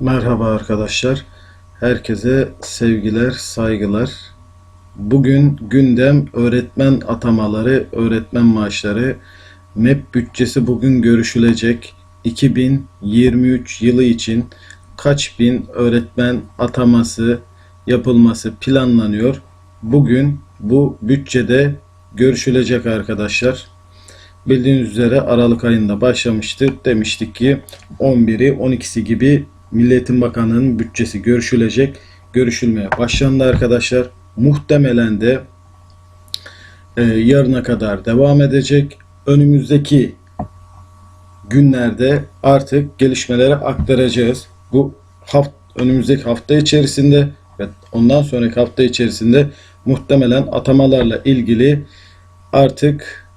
Merhaba arkadaşlar. Herkese sevgiler, saygılar. Bugün gündem öğretmen atamaları, öğretmen maaşları. MEP bütçesi bugün görüşülecek. 2023 yılı için kaç bin öğretmen ataması yapılması planlanıyor. Bugün bu bütçede görüşülecek arkadaşlar. Bildiğiniz üzere Aralık ayında başlamıştı. Demiştik ki 11'i 12'si gibi Milletin Bakanlığı'nın bütçesi görüşülecek. Görüşülmeye başlandı arkadaşlar. Muhtemelen de e, yarına kadar devam edecek. Önümüzdeki günlerde artık gelişmeleri aktaracağız. Bu haft önümüzdeki hafta içerisinde ve ondan sonraki hafta içerisinde muhtemelen atamalarla ilgili artık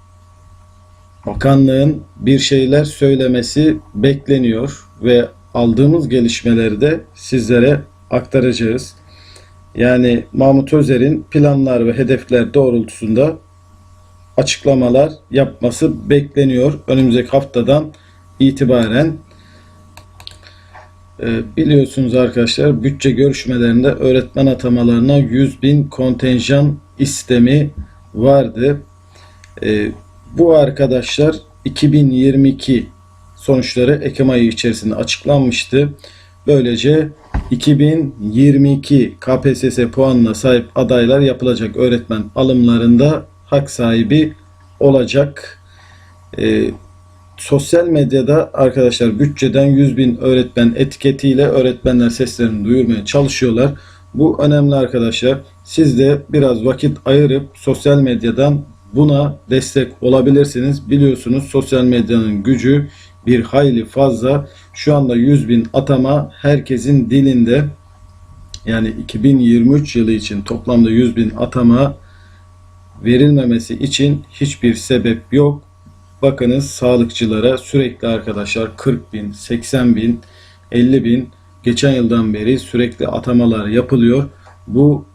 bakanlığın bir şeyler söylemesi bekleniyor ve aldığımız gelişmeleri de sizlere aktaracağız. Yani Mahmut Özer'in planlar ve hedefler doğrultusunda açıklamalar yapması bekleniyor önümüzdeki haftadan itibaren. Ee, biliyorsunuz arkadaşlar bütçe görüşmelerinde öğretmen atamalarına 100 bin kontenjan istemi vardı. Ee, bu arkadaşlar 2022 sonuçları Ekim ayı içerisinde açıklanmıştı. Böylece 2022 KPSS puanına sahip adaylar yapılacak öğretmen alımlarında hak sahibi olacak. Ee, sosyal medyada arkadaşlar bütçeden 100 bin öğretmen etiketiyle öğretmenler seslerini duyurmaya çalışıyorlar. Bu önemli arkadaşlar. Siz de biraz vakit ayırıp sosyal medyadan buna destek olabilirsiniz. Biliyorsunuz sosyal medyanın gücü bir hayli fazla. Şu anda 100 bin atama herkesin dilinde. Yani 2023 yılı için toplamda 100 bin atama verilmemesi için hiçbir sebep yok. Bakınız sağlıkçılara sürekli arkadaşlar 40 bin, 80 bin, 50 bin geçen yıldan beri sürekli atamalar yapılıyor. Bu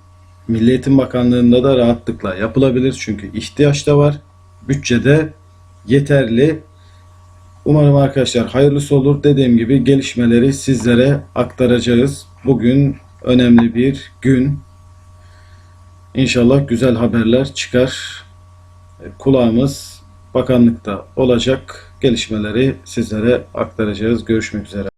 Milli Bakanlığı'nda da rahatlıkla yapılabilir. Çünkü ihtiyaç da var. Bütçede yeterli. Umarım arkadaşlar hayırlısı olur. Dediğim gibi gelişmeleri sizlere aktaracağız. Bugün önemli bir gün. İnşallah güzel haberler çıkar. Kulağımız bakanlıkta olacak. Gelişmeleri sizlere aktaracağız. Görüşmek üzere.